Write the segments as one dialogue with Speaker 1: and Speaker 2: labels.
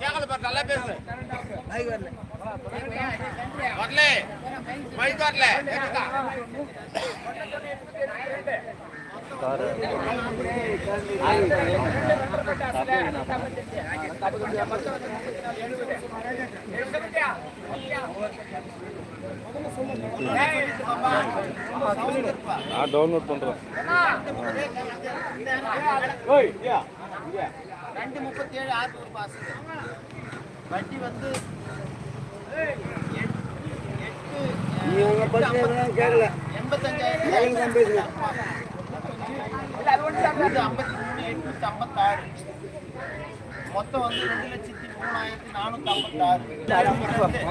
Speaker 1: கேட்கல பாரு நல்லா பேசு. வரல. மைக் வரல. கேக்குதா?
Speaker 2: நான் டவுன்லோட் பண்ணுறேன்
Speaker 1: ரெண்டு முப்பத்தி ஏழு ஆறுநூறு பாசு வட்டி வந்து எண்பத்தஞ்சாயிரம். ஐம்பத்தி மூணு எட்நூத்தி ஐம்பத்தாறு. மொத்தம் வந்து ரெண்டு லட்சத்தி மூணாயிரத்தி நானூத்தி ஐம்பத்தாறு. இரநூத்தி எழுபத்தி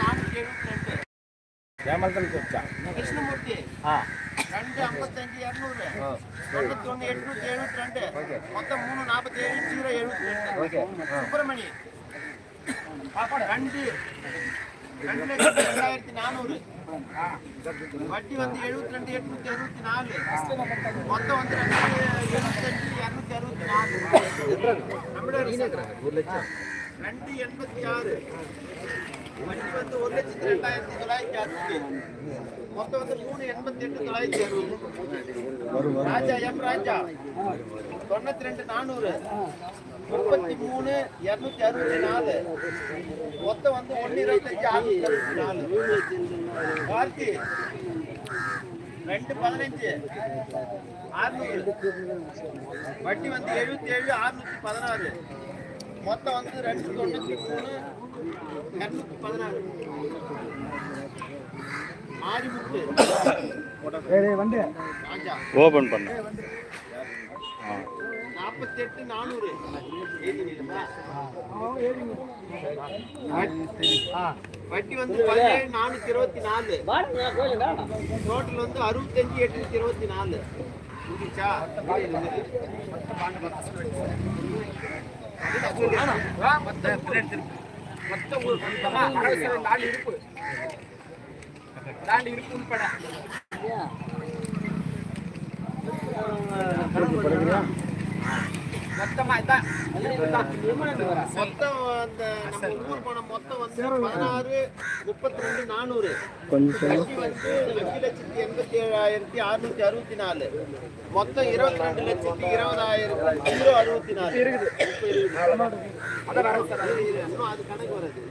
Speaker 1: நானூத்தி எழுபத்தி ரெண்டு கிருஷ்ணமூர்த்தி ரெண்டு ஐம்பத்தஞ்சு இரநூறு தொண்ணூத்தி ஒண்ணு எட்நூத்தி எழுபத்தி ரெண்டு மொத்தம் மூணு நாற்பத்தி ஏழு ஜீரோ எழுபத்தி ரெண்டு சுப்பிரமணி. ரெண்டு. ரெண்டு லட்சத்தி ரெண்டாயிரத்தி நானூறு. வட்டி வந்து எழுபத்தி ரெண்டு எட்நூத்தி அறுபத்தி நாலு மொத்தம் வந்து ரெண்டு எழுபத்தஞ்சு இரநூத்தி அறுபத்தி நாலு ரெண்டு எண்பத்தி ஆறு வட்டி வந்து ஒரு லட்சத்தி ரெண்டாயிரத்தி தொள்ளாயிரத்தி அறுபத்தி மொத்தம் வந்து மூணு எண்பத்தி எட்டு தொள்ளாயிரத்தி அறுபது. ராஜா எம் ராஜா. தொண்ணூத்தி ரெண்டு நானூறு. முப்பத்தி மூணு இருநூத்தி அறுபத்தி நாலு. மொத்தம் வந்து ஒன்னு இருபத்தஞ்சு அறுநூத்தி அறுபத்தி நாலு. கார்த்தி ரெண்டு பதினஞ்சு ஆறுநூறு வட்டி வந்து எழுபத்தி ஏழு அறுநூத்தி பதினாறு. மொத்தம் வந்து ரெண்டு தொண்ணூத்தி மூணு இரநூத்தி பதினாறு.
Speaker 2: ஓப்பன் பண்ண.
Speaker 1: நாற்பத்தி எட்டு நானூறு வட்டி வந்து பதினேழு நானூத்தி இருபத்தி நாலு டோட்டல் வந்து அறுபத்தஞ்சு எட்நூத்தி இருபத்தி நாலு புரியுச்சா? மொத்தம் அந்த நம்ம ஊர் பணம் மொத்தம் வந்து பதினாறு முப்பத்தி ரெண்டு நானூறு வட்டி வந்து அஞ்சு லட்சத்தி எண்பத்தி ஏழாயிரத்தி அறுநூத்தி அறுபத்தி நாலு மொத்தம் இருபத்தி ரெண்டு லட்சத்தி இருபதாயிரத்தி ஜீரோ அறுபத்தி நாலு இருக்குது. அது கணக்கு வருது.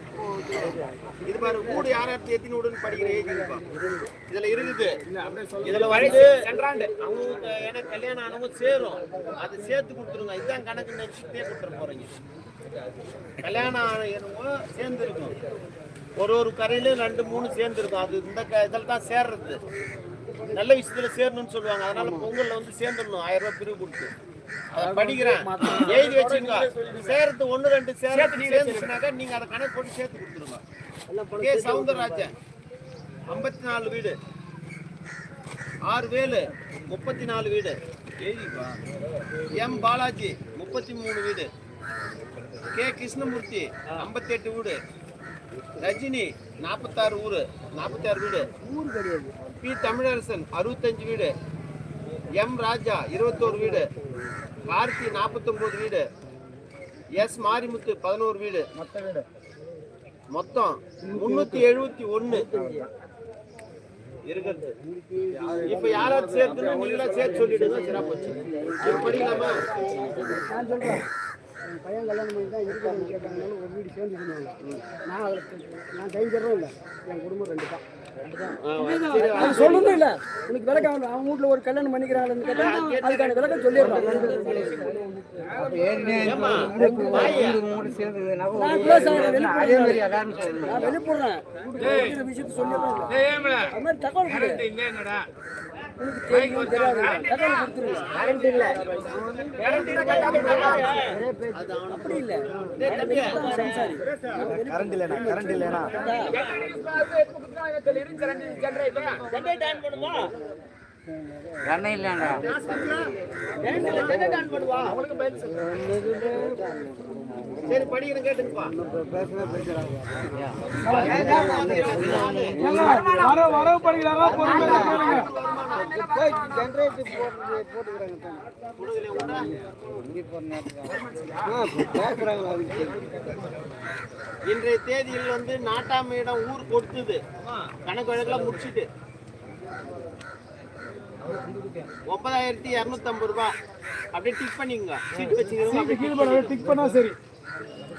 Speaker 1: இது பாரு வீடு யாராவது எத்தின வீடுன்னு படிக்கிற ஏஜ் இருப்பா இதுல இருக்குது இதுல வந்து அவங்க எனக்கு கல்யாணம் ஆனவங்க சேரும். அது சேர்த்து கொடுத்துருங்க. இதுதான் கணக்கு நினைச்சுட்டே கொடுத்துட போறீங்க. கல்யாணம் ஆனவங்க சேர்ந்து இருக்கும் ஒரு ஒரு கரையிலும் ரெண்டு மூணு சேர்ந்து இருக்கும் அது இந்த இதில் தான் சேர்றது. நல்ல விஷயத்துல சேரணும்னு சொல்லுவாங்க. அதனால பொங்கல்ல வந்து சேர்ந்துடணும். ஆயிரம் ரூபாய் பிரிவு கொடுத்து. படிக்கிறேன். எழுதி வச்சுங்க சேர்த்து ஒண்ணு ரெண்டு சேர்த்து சேர்ந்துச்சுனாக்கா நீங்க அதை கணக்கு போட்டு சேர்த்து கொடுத்துருங்க. கே சவுந்தரராஜன் ஐம்பத்தி நாலு வீடு. ஆறு வேலு முப்பத்தி நாலு வீடு எம் பாலாஜி முப்பத்தி மூணு வீடு. கே கிருஷ்ணமூர்த்தி ஐம்பத்தி எட்டு வீடு ரஜினி நாற்பத்தாறு ஊரு. நாற்பத்தாறு வீடு. பி. தமிழரசன் அறுபத்தஞ்சு வீடு. எம் ராஜா இருபத்தோரு வீடு. கார்த்தி நாற்பத்தொன்பது வீடு. எஸ் மாரிமுத்து பதினோரு வீடு. மொத்தம் முன்னூத்தி எழுபத்தி ஒன்னு. இருக்கிறது. இப்ப யாராவது சேர்த்து நீங்களா சேர்த்து சொல்லிடுங்க. சிறப்பு. போச்சு படிக்கலாமா
Speaker 3: பையன் கல்யாணம் பண்ணி தான் இருக்கிறாங்க கேட்டாங்கனாலும் ஒரு வீடு சேர்ந்து சொன்னாங்க நான் அதில் நான் டைஞ்சரும் இல்லை என் குடும்பம் ரெண்டு தான் அது சொல்லணும் இல்லை. உனக்கு விளக்கம் அவங்க அவன் வீட்டில் ஒரு கல்யாணம் பண்ணிக்கிறாங்கன்னு கேட்டால் அதுக்கான விளக்கம் சொல்லிடுறான். கரண்ட்
Speaker 4: இல்லைண்ணா கரண்ட் இல்லைண்ணா
Speaker 5: கண்ணை இல்லையாண்டா?
Speaker 6: சரி கேட்டுப்பா
Speaker 7: வர வரவு பொறுமையா
Speaker 8: ஜென்ரேட்டர் போட்டு
Speaker 6: இன்றைய தேதியில் வந்து நாட்டாமையிடம் ஊர் கொடுத்தது. கணக்கு வழக்கெல்லாம் முடிச்சுட்டு. ஒன்பதாயிரத்தி இரநூத்தி ஐம்பது ரூபாய் அப்படியே டிக் பண்ணிங்க சீட் வச்சுக்கிறவங்க
Speaker 7: கீழே போட டிக் பண்ணா சரி.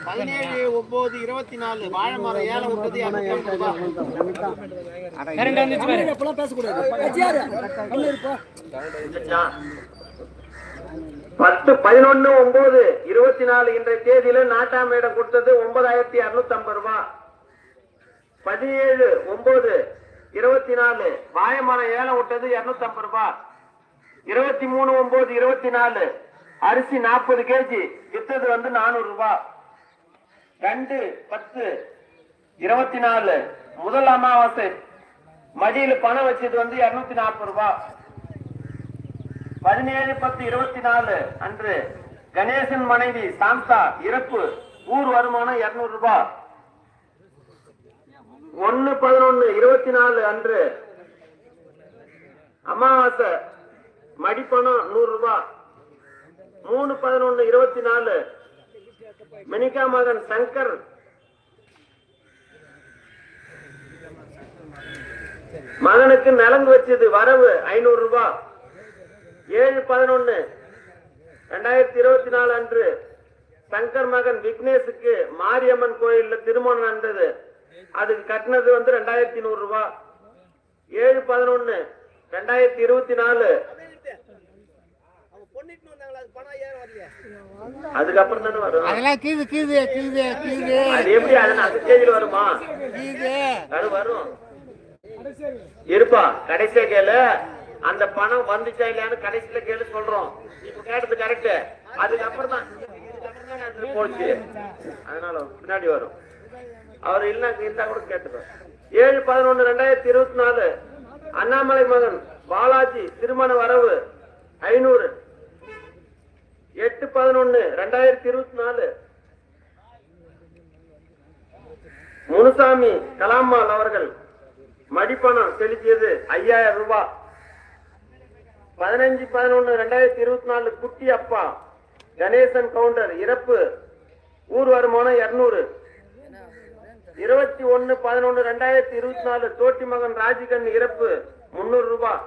Speaker 6: பதினேழு ஒன்பது இருபத்தி நாலு வாழை மரம் ஏழை
Speaker 7: பேசக்கூடாது.
Speaker 6: பத்து பதினொன்னு ஒன்பது இருபத்தி நாலு இன்றைய தேதியில நாட்டாமையிடம் கொடுத்தது ஒன்பதாயிரத்தி அறுநூத்தி ஐம்பது ரூபாய் பதினேழு ஒன்பது இருபத்தி நாலு. வாயமரம் ஏலம் விட்டது இருநூத்தி ஐம்பது ரூபாய் இருபத்தி மூணு ஒன்பது இருபத்தி நாலு. அரிசி நாற்பது கேஜி. வித்தது வந்து நானூறு ரூபாய் ரெண்டு பத்து இருபத்தி நாலு. முதல் அமாவாசை. மடியில பணம் வச்சது வந்து இருநூத்தி நாற்பது ரூபாய் பதினேழு பத்து இருபத்தி நாலு. அன்று கணேசன் மனைவி சாந்தா இறப்பு. ஊர் வருமானம் இருநூறு ரூபாய் ஒன்னு பதினொன்னு இருபத்தி நாலு அன்று. அமாவாசை. மடிப்பணம் நூறு ரூபாய் மூணு பதினொன்னு இருபத்தி நாலு மினிகா மகன் சங்கர். மகனுக்கு நலங்கு வச்சது வரவு ஐநூறு ரூபாய் ஏழு பதினொன்னு ரெண்டாயிரத்தி இருபத்தி நாலு அன்று. சங்கர் மகன் விக்னேஷுக்கு மாரியம்மன் கோயில்ல திருமணம் நடந்தது. அதுக்கு கட்டினது வந்து ரெண்டாயிரத்தி நூறு ரூபாய் ஏழு பதினொன்னு ரெண்டாயிரத்தி இருபத்தி நாலு. அதுக்கப்புறம் தானே வரும்.
Speaker 5: அதெல்லாம் கீது கீது கீது கீது.
Speaker 6: அது எப்படி அது அந்த ஸ்டேஜில் வருமா?
Speaker 5: கீது.
Speaker 6: அது வரும். இருப்பா கடைசியா கேளு. அந்த பணம் வந்துச்சா இல்லையான்னு கடைசியில கேளு சொல்றோம். இப்ப கேட்டது கரெக்ட் அதுக்கப்புறம் தான். போச்சு. அதனால பின்னாடி வரும். அவர் இல்ல இருந்தா கூட கேட்டுருவோம் ஏழு பதினொன்னு ரெண்டாயிரத்தி இருபத்தி நாலு அண்ணாமலை மகன் பாலாஜி திருமண வரவு ஐநூறு. எட்டு பதினொன்னு ரெண்டாயிரத்தி இருபத்தி நாலு முனுசாமி கலாம்மாள் அவர்கள் மடிப்பணம் செலுத்தியது ஐயாயிரம் ரூபாய். பதினஞ்சு பதினொன்னு ரெண்டாயிரத்தி இருபத்தி நாலு குட்டி அப்பா கணேசன் கவுண்டர் இறப்பு. ஊர் வருமானம் இருநூறு. இருபத்தி ஒன்னு பதினொன்னு ரெண்டாயிரத்தி இருபத்தி நாலு தோட்டி மகன் ராஜிகன் இறப்பு முன்னூறு ரூபாய்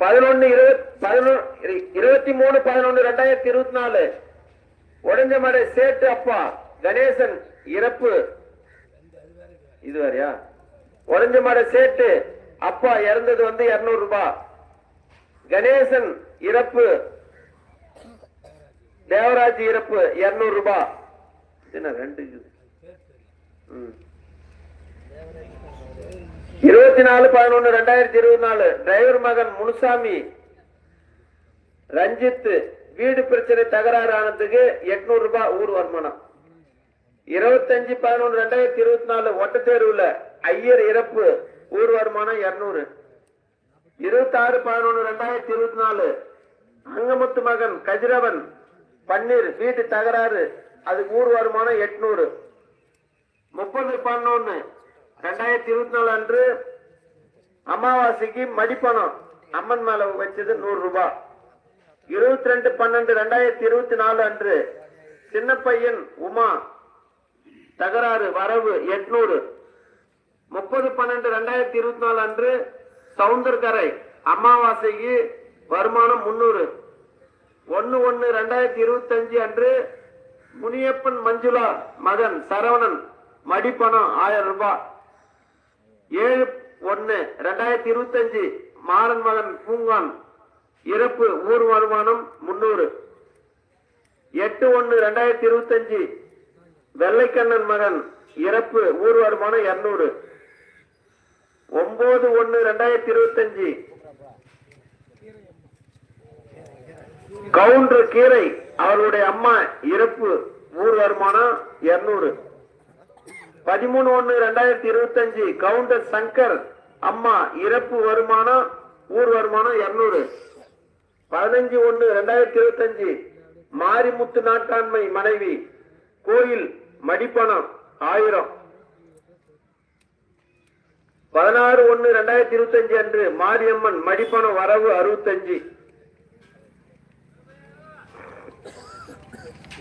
Speaker 6: பதினொன்னு இருபத்தி இருபத்தி மூணு பதினொன்னு ரெண்டாயிரத்தி இருபத்தி நாலு. உடஞ்சமடை சேட்டு அப்பா கணேசன் இறப்பு. இது உடஞ்ச உடஞ்சமடை சேட்டு அப்பா இறந்தது வந்து இருநூறு ரூபாய் கணேசன் இறப்பு. தேவராஜ் இறப்பு இருநூறு ரூபாய் என்ன ரெண்டு இருபத்தி நாலு பதினொன்னு ரெண்டாயிரத்தி இருபத்தி நாலு டிரைவர் மகன் முனுசாமி ரஞ்சித் வீடு பிரச்சனை தகராறு ஆனதுக்கு எட்நூறு ரூபாய் ஊர் வருமானம். இருபத்தஞ்சு பதினொன்று ரெண்டாயிரத்தி இருபத்தி நாலு ஒட்டத்தேர்வுல ஐயர் இறப்பு ஊர் வருமானம் இருநூறு இருபத்தி ஆறு பதினொன்று ரெண்டாயிரத்தி இருபத்தி நாலு அங்கமுத்து மகன் கதிரவன் பன்னீர் வீட்டு தகராறு அதுக்கு ஊர் வருமானம் எட்நூறு. முப்பது பதினொன்னு ரெண்டாயிரத்தி இருபத்தி நாலு அன்று அமாவாசைக்கு மடிப்பணம். அம்மன் மேல வச்சது நூறு ரூபாய் இருபத்தி ரெண்டு பன்னெண்டு ரெண்டாயிரத்தி இருபத்தி நாலு அன்று சின்ன பையன் உமா தகராறு வரவு எட்நூறு. முப்பது பன்னெண்டு ரெண்டாயிரத்தி இருபத்தி நாலு அன்று சவுந்தர்கரை அமாவாசைக்கு வருமானம் முன்னூறு. ஒன்னு ஒன்னு ரெண்டாயிரத்தி இருபத்தி அஞ்சு அன்று முனியப்பன் மஞ்சுளா மகன் சரவணன் மடிப்பணம் ஆயிரம் ரூபாய். ஏழு ஒன்னு ரெண்டாயிரத்தி இருபத்தி அஞ்சு மாறன் மகன் பூங்கான். இறப்பு ஊர் வருமானம் முன்னூறு. எட்டு ஒன்னு ரெண்டாயிரத்தி இருபத்தி அஞ்சு வெள்ளைக்கண்ணன் மகன். இறப்பு ஊர் வருமானம் இருநூறு. ஒன்பது ஒன்னு ரெண்டாயிரத்தி இருபத்தி அஞ்சு கவுண்டர் கீரை அவருடைய அம்மா இறப்பு ஊர் வருமானம் இருநூறு. பதிமூணு ஒன்னு ரெண்டாயிரத்தி இருபத்தி அஞ்சு கவுண்டர் சங்கர் அம்மா இறப்பு வருமானம் ஊர் வருமானம் இருநூறு. பதினஞ்சு ஒன்னு ரெண்டாயிரத்தி இருபத்தஞ்சு மாரிமுத்து நாட்டாண்மை மனைவி கோயில் மடிப்பணம் ஆயிரம். பதினாறு ஒன்னு ரெண்டாயிரத்தி இருபத்தஞ்சு அன்று மாரியம்மன் மடிப்பணம் வரவு அறுபத்தஞ்சு.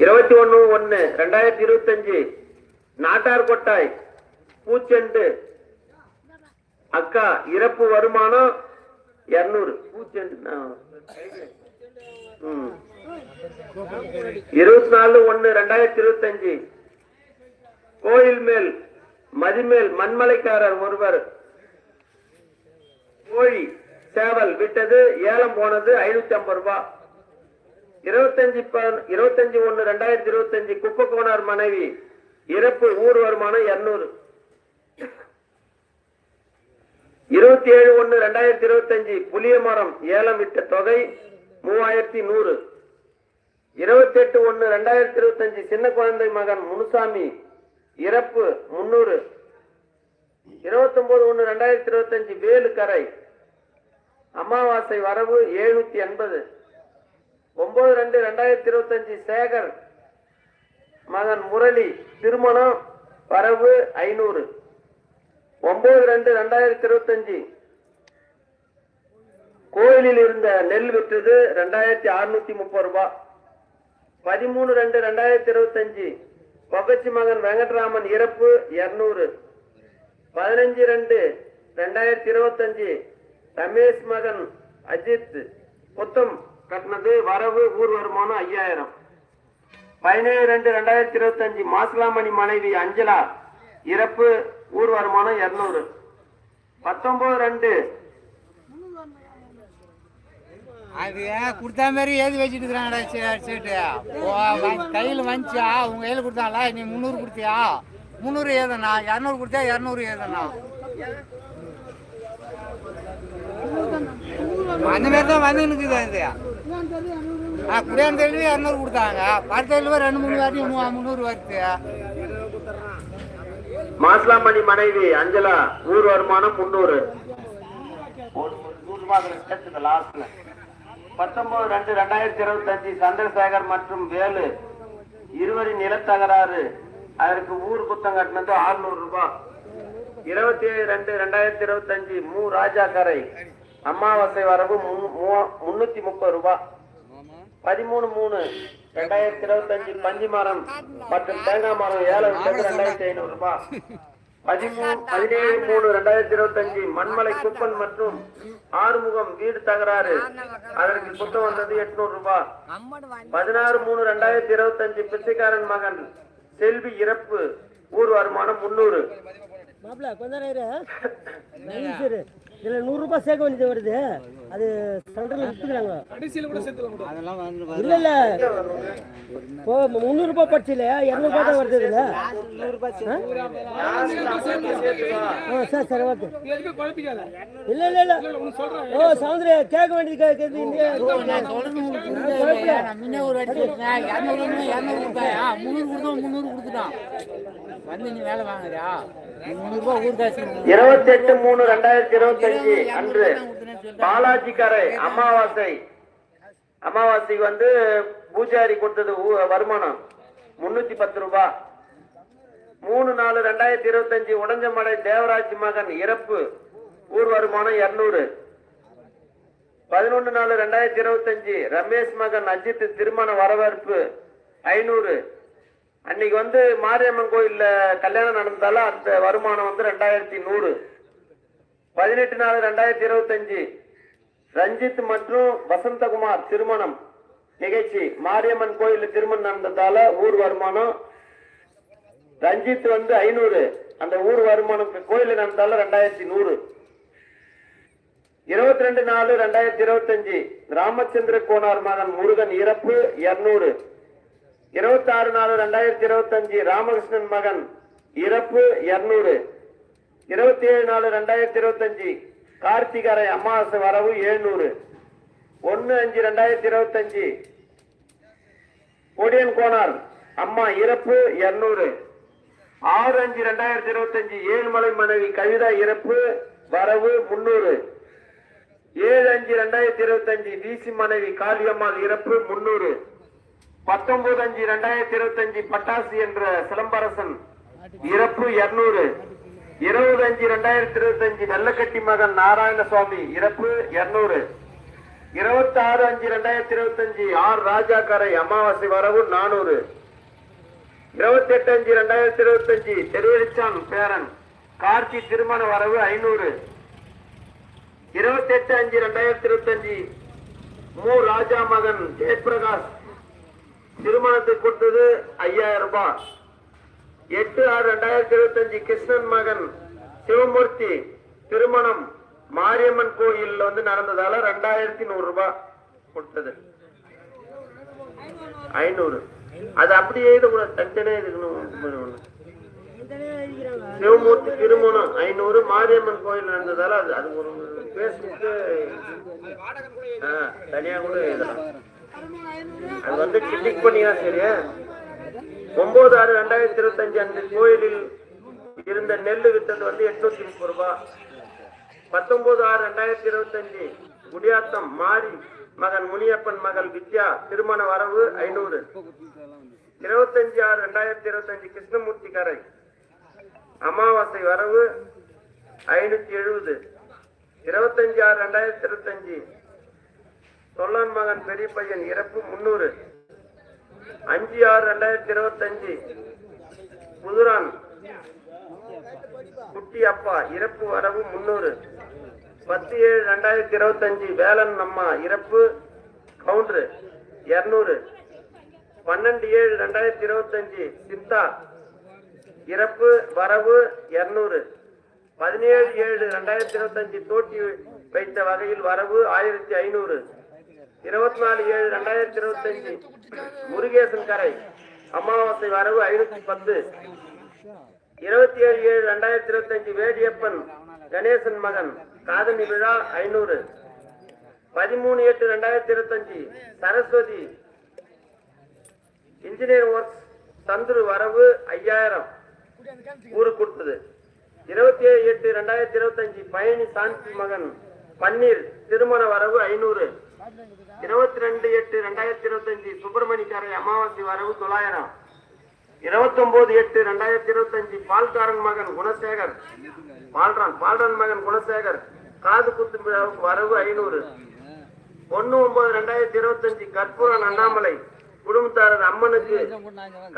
Speaker 6: இருபத்தி ஒன்னு ஒன்னு ரெண்டாயிரத்தி இருபத்தஞ்சு நாட்டார் கொட்டாய் பூச்செண்டு. அக்கா இறப்பு வருமானம் இருநூறு. பூச்செண்டு இருபத்தி நாலு ஒண்ணு ரெண்டாயிரத்தி இருபத்தஞ்சு. கோயில் மேல் மதிமேல் மண்மலைக்காரர் ஒருவர். கோழி சேவல் விட்டது ஏலம் போனது ஐநூத்தி ஐம்பது ரூபாய் இருபத்தஞ்சு இருபத்தஞ்சு ஒன்னு ரெண்டாயிரத்தி இருபத்தஞ்சு குப்பக்கோனார் மனைவி. இறப்பு ஊர் வருமானம் இருநூறு. இருபத்தி ஏழு ஒன்னு ரெண்டாயிரத்தி இருபத்தஞ்சு புளிய மரம் ஏலம் விட்ட தொகை மூவாயிரத்தி நூறு. இருபத்தி எட்டு ஒன்னு ரெண்டாயிரத்தி இருபத்தஞ்சு சின்ன குழந்தை மகன் முனுசாமி இறப்பு முன்னூறு. இருபத்தி ஒன்பது ஒண்ணு ரெண்டாயிரத்தி இருபத்தஞ்சு வேலு கரை அமாவாசை வரவு எழுநூத்தி எண்பது. ஒன்பது ரெண்டு ரெண்டாயிரத்தி இருபத்தஞ்சு சேகர் மகன் முரளி திருமணம் வரவு ஐநூறு. ஒன்பது ரெண்டு ரெண்டாயிரத்தி இருபத்தஞ்சு. கோயிலில் இருந்த நெல் விற்றது ரெண்டாயிரத்தி அறுநூத்தி முப்பது ரூபாய் பதிமூணு ரெண்டு ரெண்டாயிரத்தி இருபத்தஞ்சு. பொகச்சி மகன் வெங்கட்ராமன் இறப்பு இருநூறு. பதினஞ்சு ரெண்டு ரெண்டாயிரத்தி இருபத்தஞ்சு. ரமேஷ் மகன் அஜித். புத்தம் கட்டினது வரவு ஊர் வருமானம் ஐயாயிரம். பதினேழு ரெண்டு ரெண்டாயிரத்தி இருபத்தஞ்சு மாசிலாமணி மனைவி அஞ்சலா இறப்பு ஊர் வருமானம் இருநூறு. பத்தொன்பது ரெண்டு.
Speaker 5: அது கொடுத்தா மாதிரி ஏது வச்சுட்டு இருக்கிறாங்கடா சீட்டு? கையில் வந்துச்சா உங்க கையில் கொடுத்தாங்களா? நீ முந்நூறு கொடுத்தியா? முந்நூறு ஏதனா இரநூறு கொடுத்தா இரநூறு ஏதனா அந்த மாதிரி தான் வந்து இருக்குது தெளிவு இரநூறு கொடுத்தாங்க. பத்து தெளிவு ரெண்டு மூணு வாட்டி முந்நூறு வருது
Speaker 6: மாசிலாமணி மனைவி அஞ்சலா ஊர் வருமானம் முன்னூறு பத்தொன்பது ரெண்டு ரெண்டாயிரத்தி இருபத்தஞ்சு சந்திரசேகர் மற்றும் வேலு. இருவரின் நிலத்தகராறு. அதற்கு ஊர் குத்தம் கட்டினது 600 ரூபாய். இருபத்தி ஏழு ரெண்டு ரெண்டாயிரத்தி இருபத்தஞ்சு மு ராஜா கரை அமாவாசை வரவு முன்னூத்தி முப்பது ரூபாய். பதிமூணு மூணு ரெண்டாயிரத்தி இருபத்தஞ்சு பஞ்சு மரம் மற்றும் தேங்காய் மரம் ஏழை விட்டது ரெண்டாயிரத்தி ஐநூறு ரூபாய் பதிமூணு பதினேழு மூணு ரெண்டாயிரத்தி இருபத்தஞ்சு மண்மலை குப்பன் மற்றும் ஆறுமுகம் வீடு தகராறு. அதற்கு குத்தம் வந்தது எட்நூறு ரூபாய் பதினாறு மூணு ரெண்டாயிரத்தி இருபத்தஞ்சு பிச்சைக்காரன் மகன் செல்வி இறப்பு. ஊர் வருமானம் முன்னூறு.
Speaker 7: இதில் நூறுரூபா சேர்க்க வேண்டியது வருது. அது சென்டரில் விட்டுக்கிறாங்க
Speaker 5: அதெல்லாம் வந்து
Speaker 7: இல்லை இல்லை. இப்போ முந்நூறுரூபா பட்சம் இல்லையா? இரநூறுபா தான் வருது இதில். ஆ? சரி சரி ஓகே. இல்லை இல்லை இல்லை. ஓ சௌந்தர்யா கேட்க வேண்டியது
Speaker 5: கொடுத்தாயா முந்நூறு கொடுத்தோம் முந்நூறு கொடுத்துட்டான் வந்து நீ வேலை வாங்குறியா?
Speaker 6: இருபத்தி எட்டு மூணு ரெண்டாயிரத்தி இருபத்தஞ்சு அன்று பாலாஜி கரை அமாவாசை. அமாவாசைக்கு வந்து பூஜாரி கொடுத்தது வருமானம் முன்னூத்தி பத்து ரூபாய் மூணு நாலு ரெண்டாயிரத்தி இருபத்தஞ்சு உடஞ்சமடை தேவராஜ் மகன் இறப்பு. ஊர் வருமானம் இருநூறு. பதினொன்னு நாலு ரெண்டாயிரத்தி இருபத்தஞ்சு ரமேஷ் மகன் அஜித் திருமண வரவேற்பு ஐநூறு. அன்னைக்கு வந்து மாரியம்மன் கோயில்ல கல்யாணம் நடந்தாலும் அந்த வருமானம் வந்து ரெண்டாயிரத்தி நூறு. பதினெட்டு நாலு ரெண்டாயிரத்தி இருபத்தஞ்சு. ரஞ்சித் மற்றும் வசந்தகுமார் திருமணம் நிகழ்ச்சி. மாரியம்மன் கோயில் திருமணம் நடந்ததால ஊர் வருமானம் ரஞ்சித் வந்து ஐநூறு. அந்த ஊர் வருமானம் கோயில் நடந்தாலும் ரெண்டாயிரத்தி நூறு. இருபத்தி ரெண்டு நாலு ரெண்டாயிரத்தி இருபத்தஞ்சு. ராமச்சந்திர கோனார் மகன் முருகன் இறப்பு இருநூறு. இருபத்தி ஆறு நாலு ரெண்டாயிரத்தி இருபத்தஞ்சு ராமகிருஷ்ணன் மகன். இறப்பு இருநூறு. இருபத்தி ஏழு நாலு ரெண்டாயிரத்தி இருபத்தஞ்சு கார்த்திகரை அமாவாசை வரவு எழுநூறு. ஒன்னு அஞ்சு ரெண்டாயிரத்தி இருபத்தஞ்சு. கொடியன் கோனார் அம்மா இறப்பு இருநூறு. ஆறு அஞ்சு ரெண்டாயிரத்தி இருபத்தஞ்சு ஏழுமலை மனைவி கவிதா இறப்பு வரவு முன்னூறு. ஏழு அஞ்சு ரெண்டாயிரத்தி இருபத்தி அஞ்சு விசி மனைவி காளியம்மாள் இறப்பு முன்னூறு. பத்தொன்பது அஞ்சு ரெண்டாயிரத்தி இருபத்தி அஞ்சு பட்டாசு என்ற சிலம்பரசன் இறப்பு இருநூறு. இருபது அஞ்சு ரெண்டாயிரத்தி இருபத்தி அஞ்சு வெள்ளக்கட்டி மகன் நாராயணசுவாமி இறப்பு இருநூறு. இருபத்தி ஆறு அஞ்சு ரெண்டாயிரத்தி இருபத்தி அஞ்சு ஆர் ராஜா கரை அமாவாசை வரவு நானூறு. இருபத்தி எட்டு அஞ்சு ரெண்டாயிரத்தி இருபத்தி அஞ்சு தெருவெளிச்சான் பேரன். கார்த்தி திருமண வரவு ஐநூறு. இருபத்தி எட்டு அஞ்சு ரெண்டாயிரத்தி இருபத்தி அஞ்சு மு ராஜா மகன் ஜெயபிரகாஷ் திருமணத்தை கொடுத்தது ஐயாயிரம் ரூபாய். எட்டு ஆறு ரெண்டாயிரத்தி இருபத்தி அஞ்சு கிருஷ்ணன் மகன் சிவமூர்த்தி திருமணம் மாரியம்மன் கோயில் வந்து நடந்ததால ரெண்டாயிரத்தி நூறு ரூபாய் கொடுத்தது. ஐநூறு. அது அப்படியே எழுதக்கூடாது தனித்தனே இருக்கணும். சிவமூர்த்தி திருமணம் ஐநூறு மாரியம்மன் கோயில் நடந்ததால அது அது ஒரு பேஸ்புக்கு தனியா கூட எழுதலாம். அது வந்து கிளிக் பண்ணியா சரி ஒன்பது ஆறு ரெண்டாயிரத்தி இருபத்தி அஞ்சு அந்த கோயிலில் இருந்த நெல் வித்தது வந்து எட்நூத்தி முப்பது ரூபாய். பத்தொன்பது ஆறு ரெண்டாயிரத்தி இருபத்தி அஞ்சு குடியாத்தம் மாரி மகன் முனியப்பன் மகள் வித்யா திருமண வரவு ஐநூறு. இருபத்தஞ்சு ஆறு ரெண்டாயிரத்தி இருபத்தி அஞ்சு கிருஷ்ணமூர்த்தி கரை அமாவாசை வரவு ஐநூத்தி எழுபது. இருபத்தஞ்சு ஆறு ரெண்டாயிரத்தி இருபத்தி அஞ்சு சொல்லான் மகன் பெரிய பையன் இறப்பு முன்னூறு அஞ்சு ஆறு ரெண்டாயிரத்தி இருபத்தி அஞ்சு புதுரான் குட்டி அப்பா இறப்பு வரவு முன்னூறு பத்து ஏழு ரெண்டாயிரத்தி இருபத்தி அஞ்சு வேலன் அம்மா இறப்பு கவுண்டரு இருநூறு. பன்னெண்டு ஏழு ரெண்டாயிரத்தி இருபத்தி அஞ்சு சித்தா இறப்பு வரவு இருநூறு. பதினேழு ஏழு ரெண்டாயிரத்தி இருபத்தி அஞ்சு தோட்டி வைத்த வகையில் வரவு ஆயிரத்தி ஐநூறு. இருபத்தி நாலு ஏழு ரெண்டாயிரத்தி இருபத்தி அஞ்சு முருகேசன் கரை அமாவாசை வரவு ஐநூத்தி பத்து. இருபத்தி ஏழு ஏழு ரெண்டாயிரத்தி இருபத்தி அஞ்சு வேடியப்பன் கணேசன் மகன் காதணி விழா ஐநூறு. பதிமூணு எட்டு ரெண்டாயிரத்தி இருபத்தி அஞ்சு சரஸ்வதி இன்ஜினியர் ஒர்க்ஸ் சந்துரு வரவு ஐயாயிரம். ஊரு கொடுத்தது. இருபத்தி ஏழு எட்டு ரெண்டாயிரத்தி இருபத்தி அஞ்சு பயணி சாந்தி மகன் பன்னீர் திருமண வரவு ஐநூறு. இருபத்தி ரெண்டு எட்டு ரெண்டாயிரத்தி இருபத்தி அஞ்சு சுப்பிரமணிக்காரை அமாவாசை வரவு தொள்ளாயிரம். இருபத்தி ஒன்பது எட்டு ரெண்டாயிரத்தி இருபத்தி அஞ்சு பால்காரன் மகன் குணசேகர். பால்ரான் பால்ரான் மகன் குணசேகர். காது குத்து விழாவுக்கு வரவு ஐநூறு. ஒன்னு ஒன்பது ரெண்டாயிரத்தி இருபத்தி அஞ்சு கற்பூரன் அண்ணாமலை. குடும்பத்தாரர் அம்மனுக்கு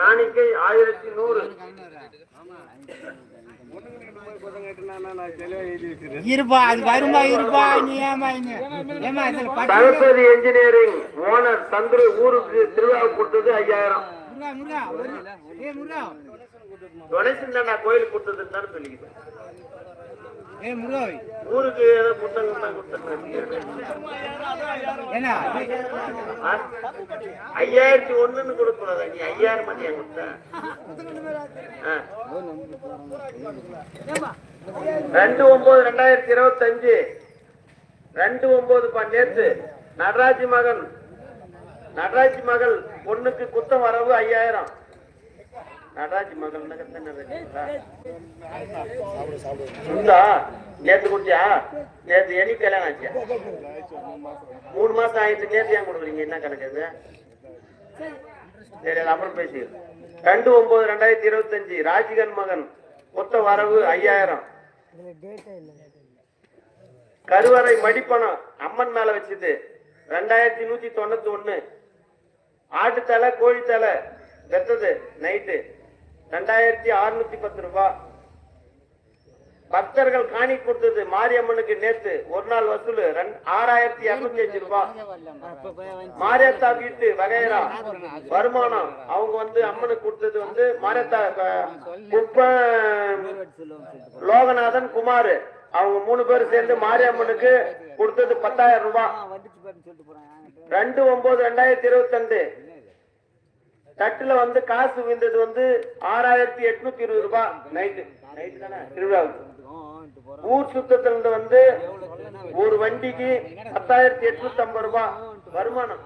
Speaker 6: காணிக்கை ஆயிரத்தி நூறு.
Speaker 5: இருப்பா அது வருமா இருப்பா நீ ஏமா இங்க? ஏமா இதுல பட்டு
Speaker 6: சரஸ்வதி இன்ஜினியரிங் ஓனர் சந்துரு ஊருக்கு திருவிழாவுக்கு கொடுத்தது ஐயாயிரம். டொனேஷன் தான் நான் கோயிலுக்கு கொடுத்ததுன்னு தானே ஊருக்கு ஏதோ புத்தகம்? ஐயாயிரத்தி ஒண்ணுன்னு கொடுக்கூடாதா நீ ஐயாயிரம் மணி கொடுத்த. ரெண்டு ஒன்பது ரெண்டாயிரத்தி இருபத்தி அஞ்சு ரெண்டு ஒன்பது பா நேத்து நடராஜ் மகன். நடராஜ் மகள் பொண்ணுக்கு குத்தம் வரவு ஐயாயிரம். நடராஜ் மகள் சுந்தா நேத்து குட்டியா நேத்து என்னைக்கு கல்யாணம் ஆச்சு. மூணு மாசம் ஆயிடுச்சு நேத்து ஏன் கொடுக்குறீங்க? என்ன கணக்கு இது? சரி அப்புறம் பேசி. ரெண்டு ஒன்பது ரெண்டாயிரத்தி இருபத்தஞ்சு ராஜிகன் மகன் மொத்த வரவு ஐயாயிரம். கருவறை மடிப்பணம் அம்மன் மேல வச்சது. ரெண்டாயிரத்தி நூத்தி தொண்ணூத்தி ஒண்ணு ஆட்டுத்தலை கோழித்தலை வெத்தது நைட்டு. ரெண்டாயிரத்தி அறுநூத்தி பத்து ரூபாய் பக்தர்கள் காணி கொடுத்தது மாரியம்மனுக்கு நேத்து ஒரு நாள் வசூல். ஆறாயிரத்தி இருநூத்தி அஞ்சு ரூபாய் மாரியத்தா வீட்டு வகைரா வருமானம். அவங்க வந்து அம்மனுக்கு கொடுத்தது வந்து மாரியத்தா குப்ப லோகநாதன் குமார். அவங்க மூணு பேரும் சேர்ந்து மாரியம்மனுக்கு கொடுத்தது பத்தாயிரம் ரூபாய் ரெண்டு ஒன்பது ரெண்டாயிரத்தி இருபத்தி ரெண்டு. தட்டுல வந்து காசு விழுந்தது வந்து ஆறாயிரத்தி எட்நூத்தி இருபது ரூபாய் நைட்டு திருவிழாவுக்கு. ஊர் சுத்தத்துல இருந்து வந்து ஒரு வண்டிக்கு பத்தாயிரத்தி எட்நூத்தி ஐம்பது ரூபாய் வருமானம்.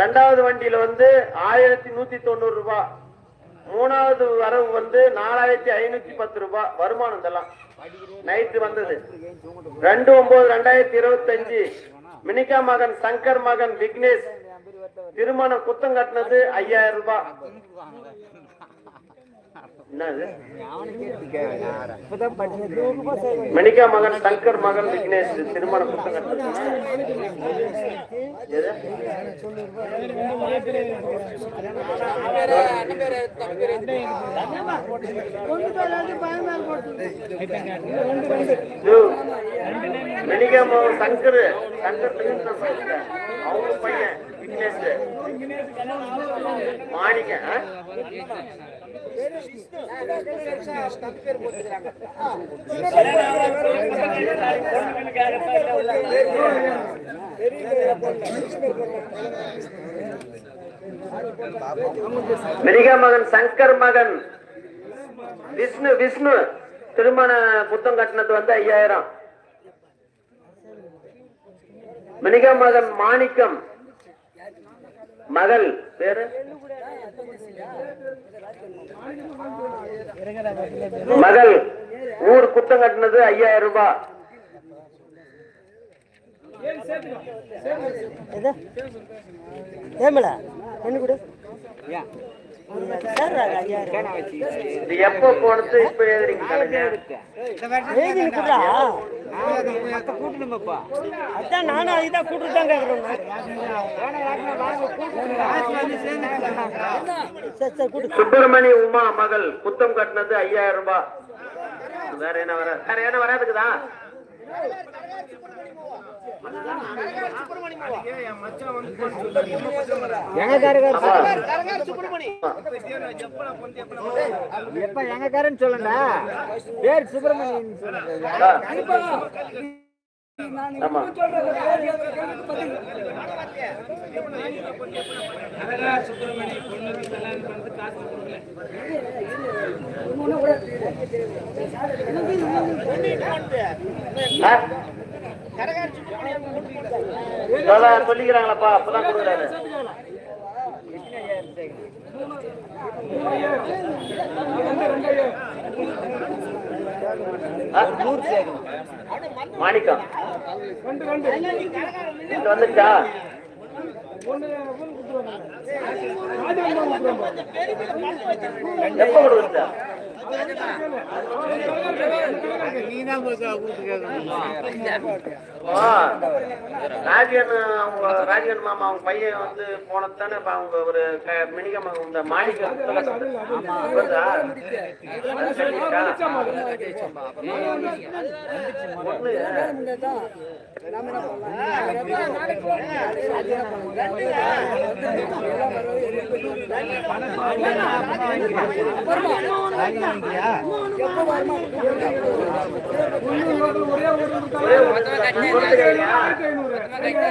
Speaker 6: ரெண்டாவது வண்டியில வந்து ஆயிரத்தி நூத்தி தொண்ணூறு ரூபாய் மூணாவது வரவு வந்து நாலாயிரத்தி ஐநூத்தி பத்து ரூபாய் வருமானம் இதெல்லாம். நைட்டு வந்தது. ரெண்டு ஒன்பது ரெண்டாயிரத்தி இருபத்தஞ்சு. மினிகா மகன் சங்கர் மகன் விக்னேஷ் திருமணம் குத்தம் கட்டினது ஐயாயிரம் ரூபாய். என்னது? மணிகா மகன் சங்கர் மகன் விக்னேஷ் திருமணம் குத்தம் கட்டினது மணிகா மகன் சங்கர் சங்கர் அவங்க பையன். மாணிக்க ஆ? மகன் சங்கர் மகன். விஷ்ணு விஷ்ணு. திருமண புத்தம் கட்டினது வந்து ஐயாயிரம். மினிகா மகன் மாணிக்கம். மகள். பேரு மகள். ஊர் குத்தம் கட்டினது ஐயாயிரம் ரூபாய்.
Speaker 8: ஏமல என்ன கூட.
Speaker 6: இது எப்போ போனது இப்ப
Speaker 8: இருக்குதா அதான் நானும் அதுதான் கூட்டு தான்
Speaker 6: சுப்பிரமணி உமா மகள் குத்தம் கட்டினது ஐயாயிரம் ரூபாய் வேற என்ன வர வேற என்ன
Speaker 5: எப்ப எங்கக்காரன்னு சொல்லண்டா பேர் சுப்பிரமணியன்
Speaker 6: ஆமா ஆ? அதான் சொல்லிக்கிறாங்களப்பா அப்பதான் கொடுக்குறாரு ஆ? மாணிக்கம். வந்துச்சா எப்ப கொடுக்குறா ராஜன் அவங்க ராஜன் மாமா அவங்க பையன் வந்து போனது தானே இப்ப அவங்க ஒரு க- மினிகம் இந்த மாணிக்கம்? அது சரிக்கா?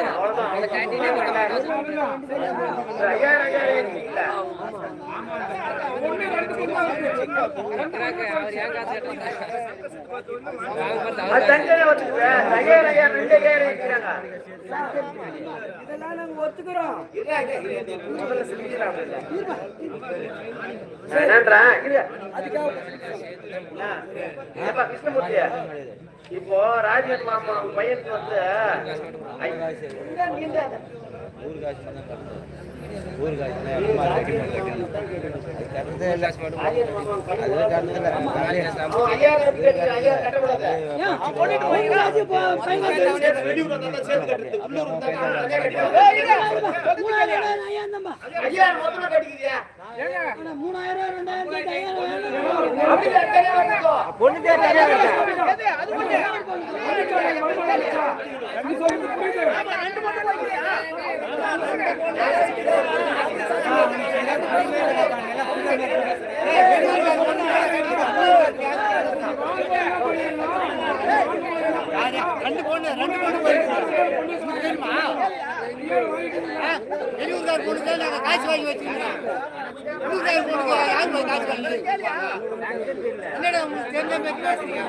Speaker 6: அவ்வளவுதான். ஐயாயிரம் ஐயாயிரம் இல்ல. அது தனித்தனியா வச்சுக்குது. இப்போ ராஜன் மாமா பையனுக்கு வந்து ಊರಿಗಾಯ್ತು அவன் ஐயாயிரம் கேட்டு ஐயாயிரம் கட்டக்கூடாது. வெளியூர் வந்தா தான் சேர்த்து கட்டுறது. உள்ளூர் வந்தா தான் தனியா கட்டுறது. ஏய், இரு. ஐயாயிரம் மொத்தமா கட்டிக்கிறியா? அப்படியே தனியா கட்டிக்கோ. எது? அது
Speaker 5: ரெண்டு பொண்ணு ரெண்டு பொண்ணு போயிருக்கு தெரியுமா வெளியூர்கார் பொண்ணுக்கு தான் நாங்கள் காசு வாங்கி வச்சுருக்கோம் உள்ளூர்கார் பொண்ணுக்கு யார் போய் காசு வாங்கி என்னடா உங்களுக்கு தெரிஞ்ச மாதிரி பேசுறீங்க?